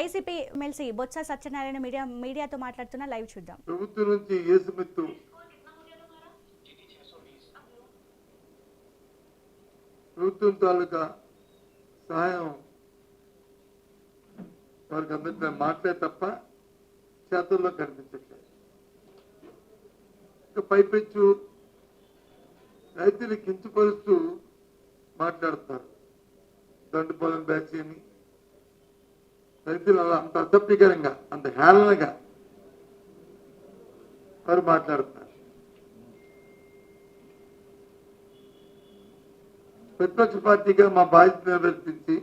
YCP MLC Botsa Satyanarayana media మీడియాతో మాట్లాడుతున్న live చూద్దాం. ప్రభుత్వం నుంచి ఏసుమిత్తు ప్రభుత్వం తాలూకా సహాయం వారికి అందరికీ మాటలే తప్ప చేతుల్లో కనిపించట్లేదు. ఇంకా పైపెచ్చు రైతులు కించపరుస్తూ మాట్లాడుతున్నారు. దండుపాలెం బ్యాచ్ అని దళితులు అలా అంత అసభ్యకరంగా అంత హేళనగా వారు మాట్లాడుతున్నారు. ప్రతిపక్ష పార్టీగా మా బాధ్యత నిర్వర్తించి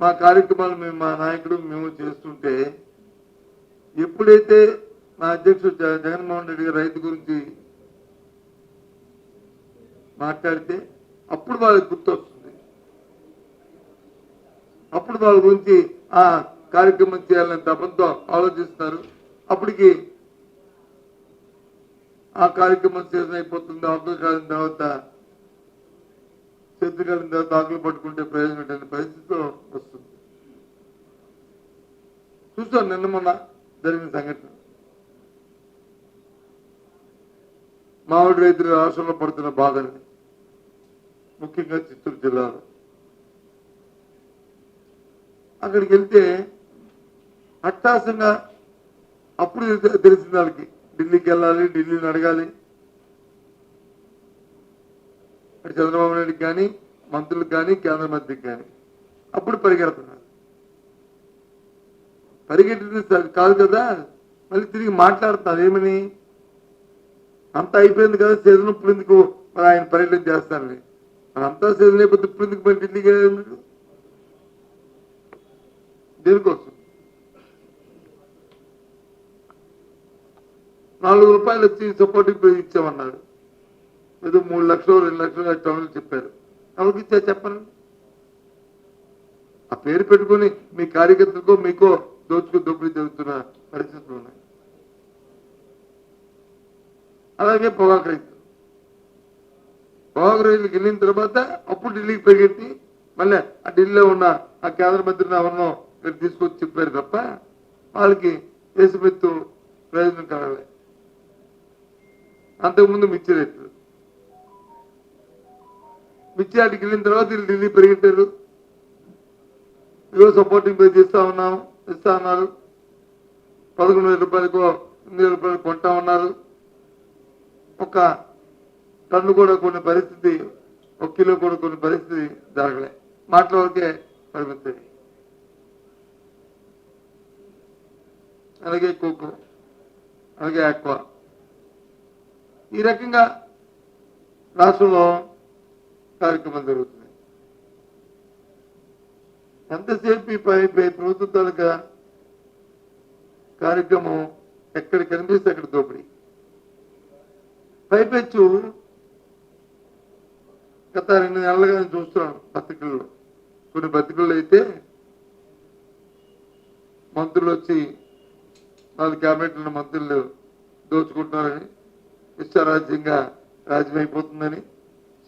మా కార్యక్రమాలు మేము మా నాయకుడు మేము చేస్తుంటే ఎప్పుడైతే మా అధ్యక్షుడు జగన్మోహన్ రెడ్డి గారు రైతు గురించి మాట్లాడితే అప్పుడు వాళ్ళకి గుర్తొస్తుంది. అప్పుడు వాళ్ళ గురించి ఆ కార్యక్రమం చేయాలని తపంతో ఆలోచిస్తారు. అప్పటికి ఆ కార్యక్రమం చేసిన అయిపోతుంది. ఆకులు కాలిన తర్వాత చేతులు కాలిన తర్వాత ఆకులు పట్టుకుంటే ప్రయోజనం అనే పరిస్థితితో వస్తుంది. చూసాం నిన్న మొన్న జరిగిన సంఘటన. మామిడి రైతులు రాష్ట్రంలో పడుతున్న బాధని ముఖ్యంగా చిత్తూరు జిల్లాలో. అక్కడికి వెళ్తే అట్టాసంగా అప్పుడు తెలిసింది వాళ్ళకి. ఢిల్లీకి వెళ్ళాలి ఢిల్లీని అడగాలి. అటు చంద్రబాబు నాయుడుకి కానీ మంత్రులకు కానీ కేంద్ర మంత్రికి కానీ. అప్పుడు పరిగెడుతున్నారు. పరిగెట్టింది కాదు కదా? మళ్ళీ తిరిగి మాట్లాడుతున్నారు. ఏమని? అంత అయిపోయింది కదా? సీజన్ ఇప్పుడు ఎందుకు మరి ఆయన పర్యటన చేస్తానని మరి అంతా సీజన్ అయిపోతే ఇప్పుడు ఎందుకు మరి ఢిల్లీకి వెళ్ళారు మీరు దేనికోసం. నాలుగు రూపాయలు వచ్చి సపోర్టింగ్ పేజ్ ఇచ్చామన్నారు ఏదో మూడు లక్షలు రెండు లక్షలు టౌన్లు చెప్పారు. ఎవరికి ఇచ్చా చెప్పండి ఆ పేరు పెట్టుకొని మీ కార్యకర్తలకో మీకో దోచుకు దోపిడీ జరుగుతున్న పరిస్థితులు ఉన్నాయి. అలాగే పొగాకు రైతు. పొగాకు రైతులకు వెళ్ళిన తర్వాత అప్పుడు ఢిల్లీకి పరిగెత్తి మళ్ళీ ఆ ఢిల్లీలో ఉన్న ఆ కేంద్ర మంత్రిని ఎవరినో మీరు తీసుకొచ్చి చెప్పారు తప్ప వాళ్ళకి దేశపెత్తు ప్రయోజనం కలగలే. అంతకుముందు మిర్చి రేట్లు మిర్చి ఆటికి వెళ్ళిన తర్వాత వీళ్ళు ఢిల్లీ పెరిగింటారు ఇగో సపోర్టింగ్ పే చేస్తా ఉన్నాం ఇస్తా ఉన్నారు. పదకొండు వేల రూపాయలకు ఎనిమిది వేల రూపాయలు కొంటా ఉన్నారు. ఒక టన్ను కూడా కొన్ని పరిస్థితి ఒక కిలో కూడా కొన్ని పరిస్థితి జరగలే. మాటల వరకే పరిమితి. అలాగే కోకో అలాగే ఆక్వా. ఈ రకంగా రాష్ట్రంలో కార్యక్రమం జరుగుతుంది ఎంతసేపు ఈ పై ప్రభుత్వ తాలూకా కార్యక్రమం ఎక్కడ కనిపిస్తే అక్కడ దోపిడీ. పైపెచ్చు గత రెండు నెలలుగా నేను చూస్తున్నాను పత్రికల్లో. కొన్ని పత్రికల్లో అయితే మంత్రులు వచ్చి వాళ్ళ క్యాబినెట్ మంత్రులు దోచుకుంటున్నారని విశ్వరాజ్యంగా రాజ్యమైపోతుందని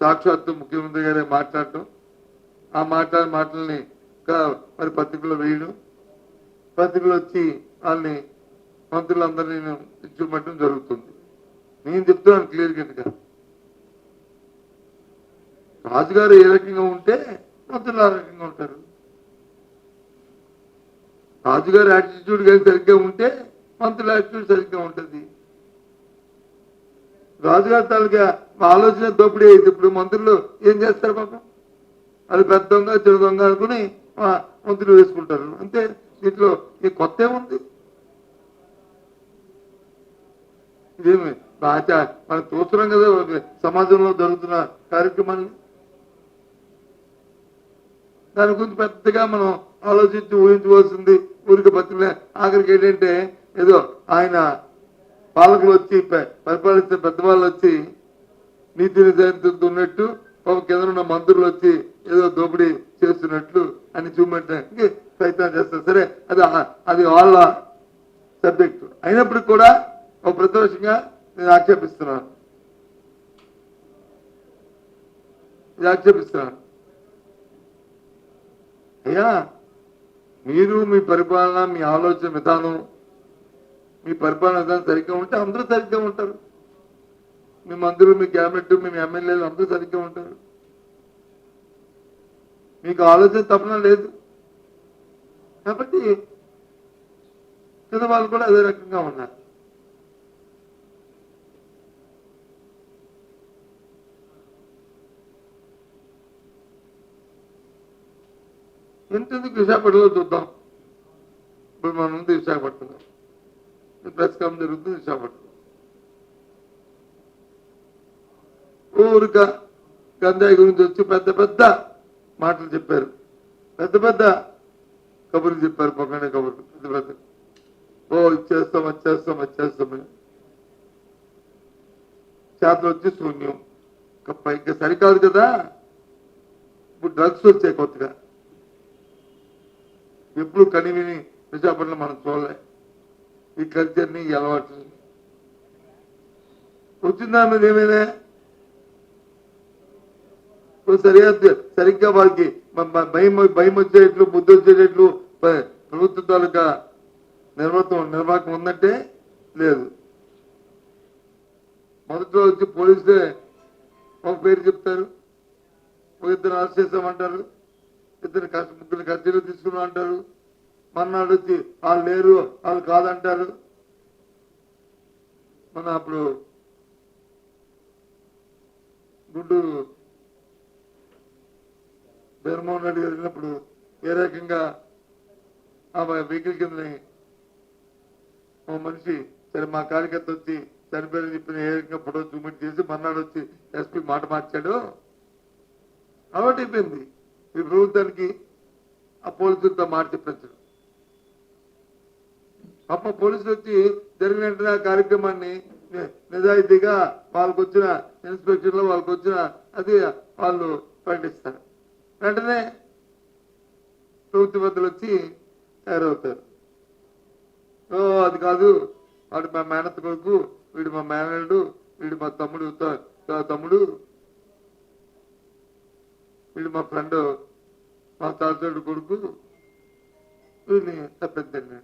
సాక్షాత్తు ముఖ్యమంత్రి గారే మాట్లాడటం. ఆ మాట్లాడిన మాటల్ని ఇంకా మరి పత్రికలో వేయడం. పత్రికలు వచ్చి వాళ్ళని మంత్రులందరినీ ఇచ్చుకోవటం జరుగుతుంది. నేను చెప్తున్నాను క్లియర్ కట్గా రాజుగారు ఏ రకంగా ఉంటే మంత్రులు ఆ రకంగా ఉంటారు. రాజుగారి యాటిట్యూడ్ కానీ సరిగ్గా ఉంటే మంత్రుల యాటిట్యూడ్ సరిగ్గా ఉంటుంది. రాజుగారి తాలూకా ఆలోచన దోపిడీ అయితే ఇప్పుడు మంత్రులు ఏం చేస్తారు పాపం? అది పెద్ద దొంగ చిన్న దొంగ అనుకుని మంత్రులు వేసుకుంటారు. అంతే. దీంట్లో ఈ కొత్త ఏముంది? ఇదేమి? బాగా మనం చూస్తున్నాం కదా సమాజంలో జరుగుతున్న కార్యక్రమాన్ని దాని గురించి పెద్దగా మనం ఆలోచించి ఊహించవలసింది ఊరికి పత్రిక ఆఖరికి ఏంటంటే ఏదో ఆయన పాలకులు వచ్చి పరిపాలించిన పెద్దవాళ్ళు వచ్చి నీతి నిజాయితీతో ఉన్నట్టు ఒక కింద ఉన్న మంత్రులు వచ్చి ఏదో దోపిడీ చేస్తున్నట్లు అని చూపెట్టడానికి ప్రయత్నం చేస్తారు. సరే అది అది వాళ్ళ సబ్జెక్టు. అయినప్పటికి కూడా ఒక ప్రతిపక్షంగా నేను ఆక్షేపిస్తున్నాను. ఇది ఆక్షేపిస్తున్నాను. అయ్యా మీరు మీ పరిపాలన మీ ఆలోచన విధానం మీ పరిపాలన సరిగ్గా ఉంటే అందరూ సరిగ్గా ఉంటారు. మీ మంత్రులు మీ క్యాబినెట్ మీ ఎమ్మెల్యేలు అందరూ సరిగ్గా ఉంటారు. మీకు ఆలోచన తప్పన లేదు. కాబట్టి కింద వాళ్ళు కూడా అదే రకంగా ఉన్నారు. ఎంతెందుకు విశాఖపట్నంలో చూద్దాం. ఇప్పుడు మనం ముందు విశాఖపట్నం ప్రెస్ కామ్ జరుగుతుంది విశాఖపట్నం ఊరిక గంజాయి గురించి వచ్చి పెద్ద పెద్ద మాటలు చెప్పారు. పెద్ద పెద్ద కబుర్లు చెప్పారు పక్కనే కబుర్లు పెద్ద పెద్ద. ఓ ఇచ్చేస్తాం వచ్చేస్తాం వచ్చేస్తాం చేతలు వచ్చి శూన్యం. ఇంకా ఇంకా సరికాదు కదా. ఇప్పుడు డ్రగ్స్ వచ్చాయి కొత్తగా ఎప్పుడు కనివిని విశాఖపట్నం మనం చూడలే. ఈ కల్చర్ని ఈ అలవాటు. వచ్చిందా మీద ఏమైనా? ఇప్పుడు సరిగ్గా సరిగ్గా వాళ్ళకి భయం భయం వచ్చేటట్లు బుద్ధి వచ్చేటట్లు ప్రభుత్వ తాలూకా నిర్వాహకం నిర్వాహకం ఉందంటే లేదు. మొదట్లో వచ్చి పోలీసులే ఒక పేరు చెప్తారు. ఒక ఇద్దరు అరెస్ట్ చేస్తామంటారు. ఇద్దరు కష్ట ముగ్గురు కస్టడీలో తీసుకున్నామంటారు మన మన్నాడు వచ్చి వాళ్ళు లేరు వాళ్ళు కాదంటారు. మన అప్పుడు గుంటూరు జగన్మోహన్ రెడ్డి గారు వెళ్ళినప్పుడు ఏ రకంగా ఆ వెహికల్ కిందని ఓ మనిషి సరే మా కార్యకర్త వచ్చి చనిపోయిన చెప్పిన ఏ రకంగా ఫోటో చూపెట్టి చేసి మన్నాడు వచ్చి ఎస్పీ మాట మార్చాడు. అలవాటు అయిపోయింది. ఈ ప్రభుత్వానికి ఆ పోలీసులతో మాట చెప్పించడం పాప పోలీసులు వచ్చి జరిగిన వెంటనే ఆ కార్యక్రమాన్ని నిజాయితీగా వాళ్ళకు వచ్చిన ఇన్స్పెక్టర్లో వాళ్ళకు వచ్చిన అది వాళ్ళు ప్రకటిస్తారు వెంటనే ప్రభుత్వ పెద్దలు వచ్చి తయారవుతారు. ఓ అది కాదు. వాడు మా మేనత్ కొడుకు వీడు మా మేనడు వీడు మా తమ్ముడు తమ్ముడు వీడు మా ఫ్రెండ్ మా తాతడు కొడుకు వీడిని తప్పెత్తండి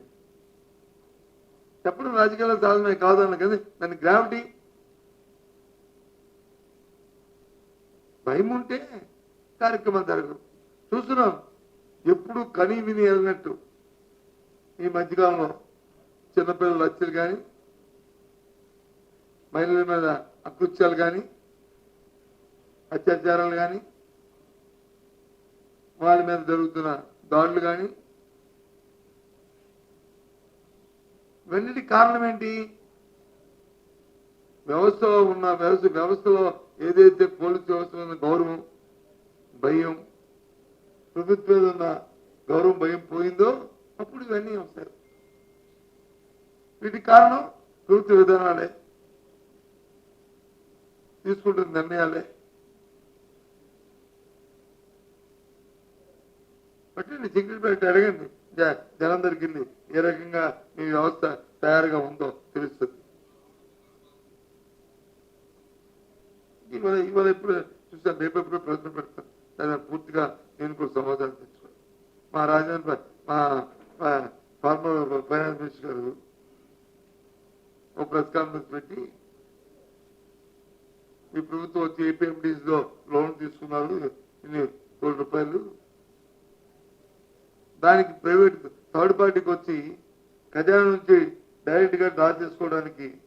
చెప్పడం రాజకీయాల్లో సాధనమే కాదన్న కానీ దాని గ్రావిటీ భయం ఉంటే కార్యక్రమం జరగదు చూస్తున్నాం ఎప్పుడు కని విని వెళ్ళినట్టు. ఈ మధ్యకాలంలో చిన్నపిల్లల హత్యలు కానీ మహిళల మీద అకృత్యాలు కానీ అత్యాచారాలు కానీ వాళ్ళ మీద జరుగుతున్న దాడులు కానీ ఇవన్నిటి కారణం ఏంటి? వ్యవస్థలో ఉన్న వ్యవస్థ వ్యవస్థలో ఏదైతే పోలీసు వ్యవస్థ ఉన్న గౌరవం భయం ప్రభుత్వం ఉన్న గౌరవం భయం పోయిందో అప్పుడు ఇవన్నీ వస్తాయి. వీటికి కారణం ప్రభుత్వ విధానాలే తీసుకుంటున్న నిర్ణయాలే. పట్టండి చికెన్ పెట్టి అడగండి. జనందరికీ ఏ రకంగా మీ వ్యవస్థ తయారుగా ఉందో తెలుస్తుంది. ఇవాళ ఇవాళ ఎప్పుడు చూస్తాను రేపు ఎప్పుడు ప్రశ్న పెడతాను దాని పూర్తిగా నేను కూడా సమాధానం తెచ్చుకోను మా రాజధాని మా ఫార్మర్ ఫైనాన్స్ మినిస్టర్ గారు ఒక ప్రెస్ కాన్ఫరెన్స్ పెట్టి ఈ ప్రభుత్వం వచ్చి ఏపీఎండీస్లో లోన్ తీసుకున్నారు? ఇన్ని కోట్ల రూపాయలు దానికి ప్రైవేట్ థర్డ్ పార్టీకి వచ్చి ఖజానా నుంచి డైరెక్ట్గా డ్రా చేసుకోవడానికి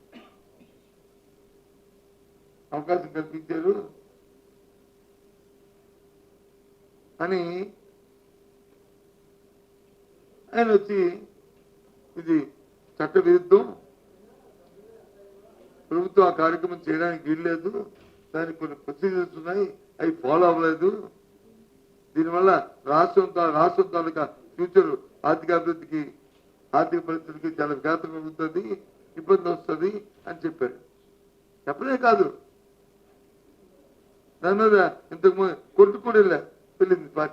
అవకాశం కల్పించారు. అని ఆయన వచ్చి ఇది చట్ట విరుద్ధం ప్రభుత్వం ఆ కార్యక్రమం చేయడానికి వీల్లేదు. దానికి కొన్ని ప్రొసీజర్స్ ఉన్నాయి. అవి ఫాలో అవ్వలేదు. దీనివల్ల రాష్ట్రం తా- రాష్ట్రం తాలూకా ఫ్యూచర్ ఆర్థిక అభివృద్ధికి ఆర్థిక పరిస్థితికి చాలా విఘాతం అవుతుంది ఇబ్బంది వస్తుంది అని చెప్పారు. చెప్పలే కాదు. దాని మీద ఇంతకు ముందు కొట్టు కూడా వెళ్ళింది పార్టీ.